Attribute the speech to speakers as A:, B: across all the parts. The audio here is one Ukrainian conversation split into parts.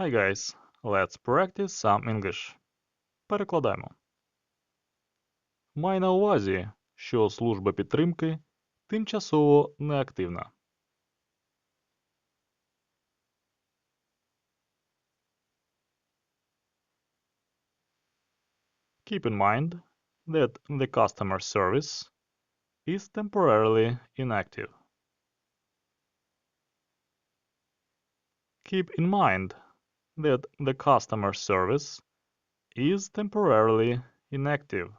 A: Hi guys, let's practice some English. Перекладаємо. Май на увазі, що служба підтримки тимчасово неактивна. Keep in mind that the customer service is temporarily inactive. Keep in mind that the customer service is temporarily inactive.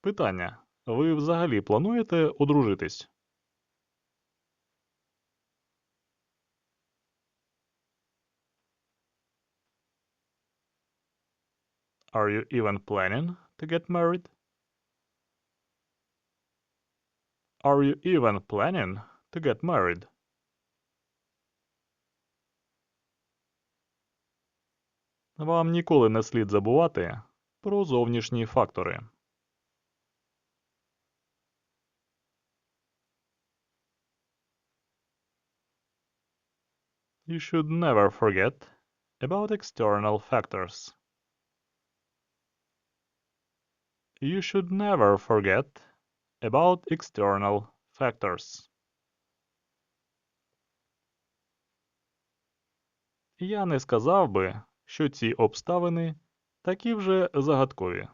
A: Питання. Ви взагалі плануєте одружитись? Are you even planning to get married? Are you even planning to get married? Вам ніколи не слід забувати про зовнішні фактори. You should never forget about external factors. You should never forget about external factors. Я не сказав би, що ці обставини такі вже загадкові.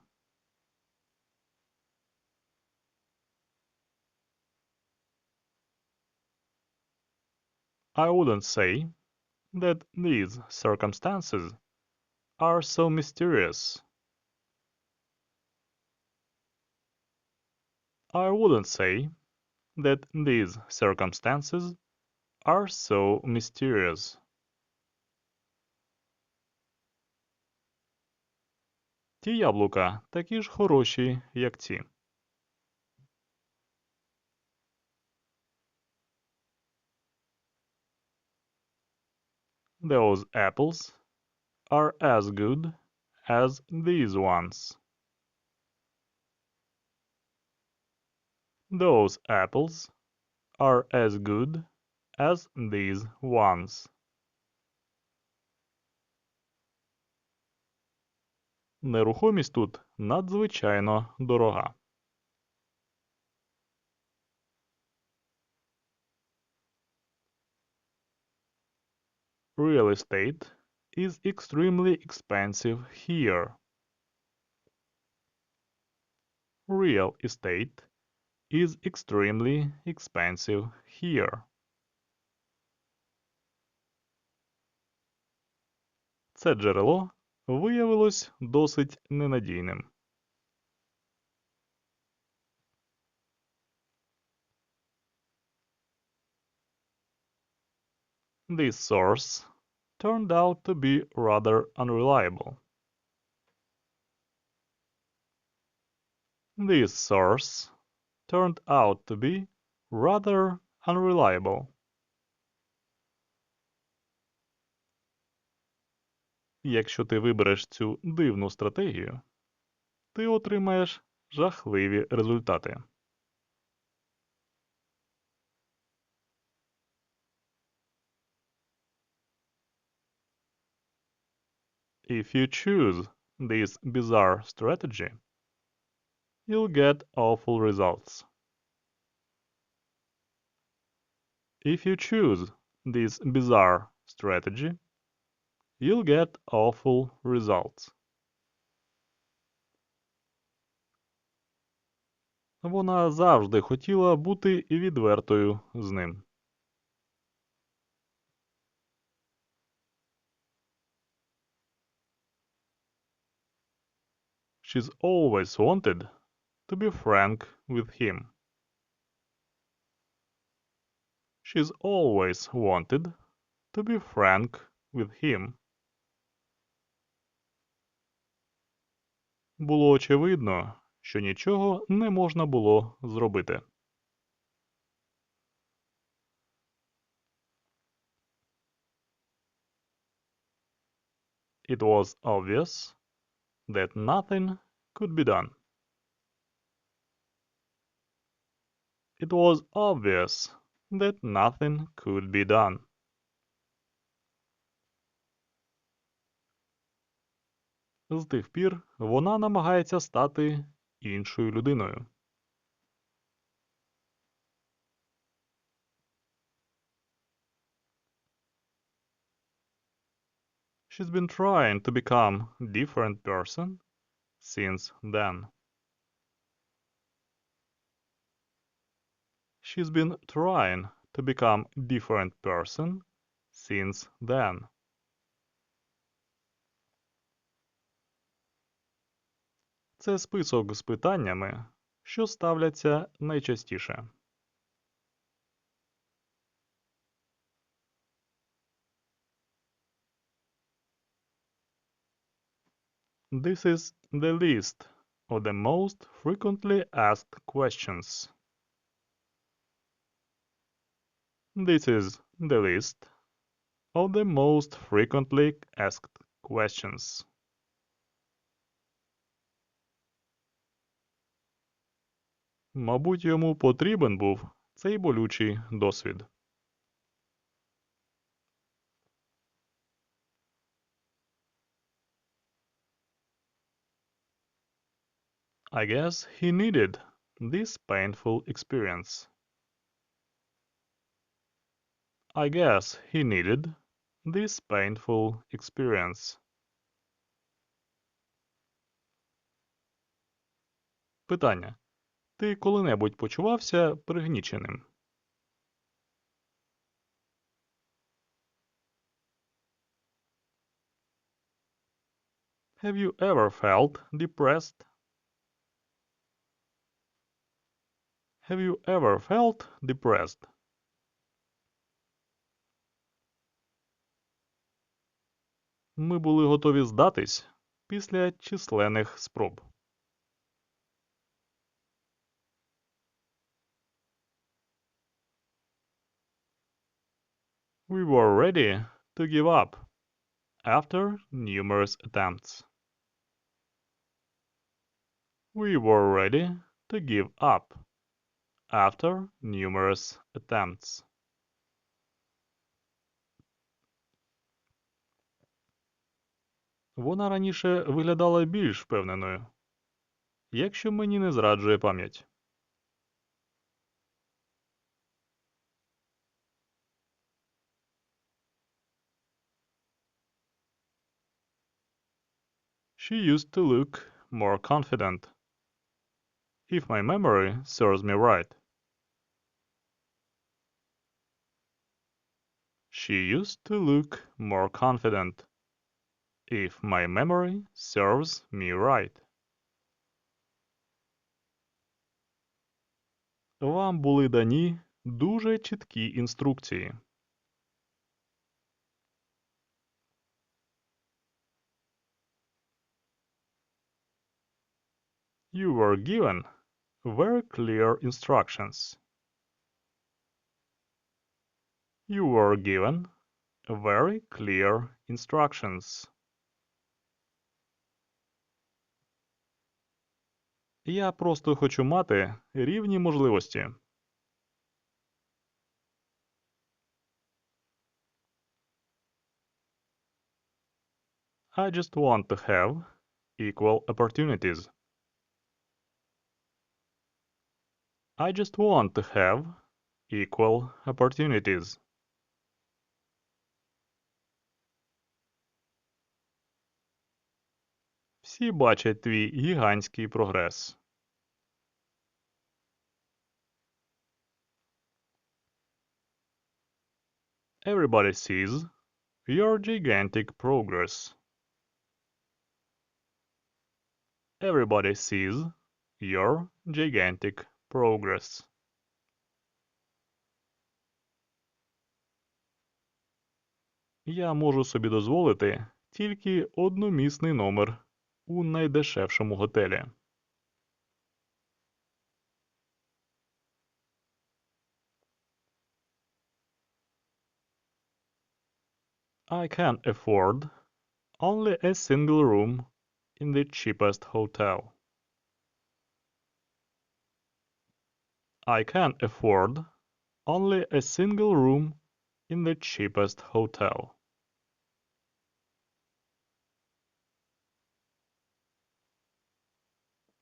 A: I wouldn't say that these circumstances are so mysterious. I wouldn't say that these circumstances are so mysterious. Ті яблука такі ж хороші, як ці. Those apples are as good as these ones. Those apples are as good as these ones. Нерухомість тут надзвичайно дорога. Real estate is extremely expensive here. Real estate is extremely expensive here. Це джерело виявилось досить ненадійним. This source turned out to be rather unreliable. This source turned out to be rather unreliable. Якщо ти вибереш цю дивну стратегію, ти отримаєш жахливі результати. If you choose this bizarre strategy, you'll get awful results. If you choose this bizarre strategy, you'll get awful results. Вона завжди хотіла бути відвертою з ним. She's always wanted to be frank with him. She's always wanted to be frank with him. Було очевидно, що нічого не можна було зробити. It was obvious that nothing could be done. It was obvious that nothing could be done. З тих пір вона намагається стати іншою людиною. She's been trying to become different person since then. She's been trying to become different person since then. Це список з питаннями, що ставляться найчастіше. This is the list of the most frequently asked questions. This is the list of the most frequently asked questions. Мабуть, йому потрібен був цей болючий досвід. I guess he needed this painful experience. I guess he needed this painful experience. Питання. Ти коли-небудь почувався пригніченим? Have you ever felt depressed? Have you ever felt depressed? Ми були готові здатись після численних спроб. We were ready to give up after numerous attempts. We were ready to give up after numerous attempts. Вона раніше виглядала більш впевненою, якщо мені не зраджує пам'ять. She used to look more confident, if my memory serves me right. She used to look more confident, if my memory serves me right. Вам були дані дуже чіткі інструкції. You were given very clear instructions. You were given very clear instructions. Я просто хочу мати рівні можливості. I just want to have equal opportunities. I just want to have equal opportunities. Всі бачать твій гігантський прогрес. Everybody sees your gigantic progress. Everybody sees your gigantic progress. Я можу собі дозволити тільки одномісний номер у найдешевшому готелі. I can afford only a single room in the cheapest hotel. I can afford only a single room in the cheapest hotel.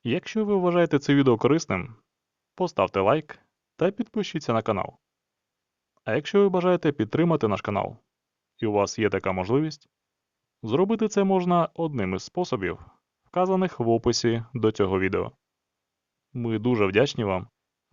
A: Якщо ви вважаєте це відео корисним, поставте лайк та підпишіться на канал. А якщо ви бажаєте підтримати наш канал, і у вас є така можливість, зробити це можна одним із способів, вказаних в описі до цього відео. Ми дуже вдячні вам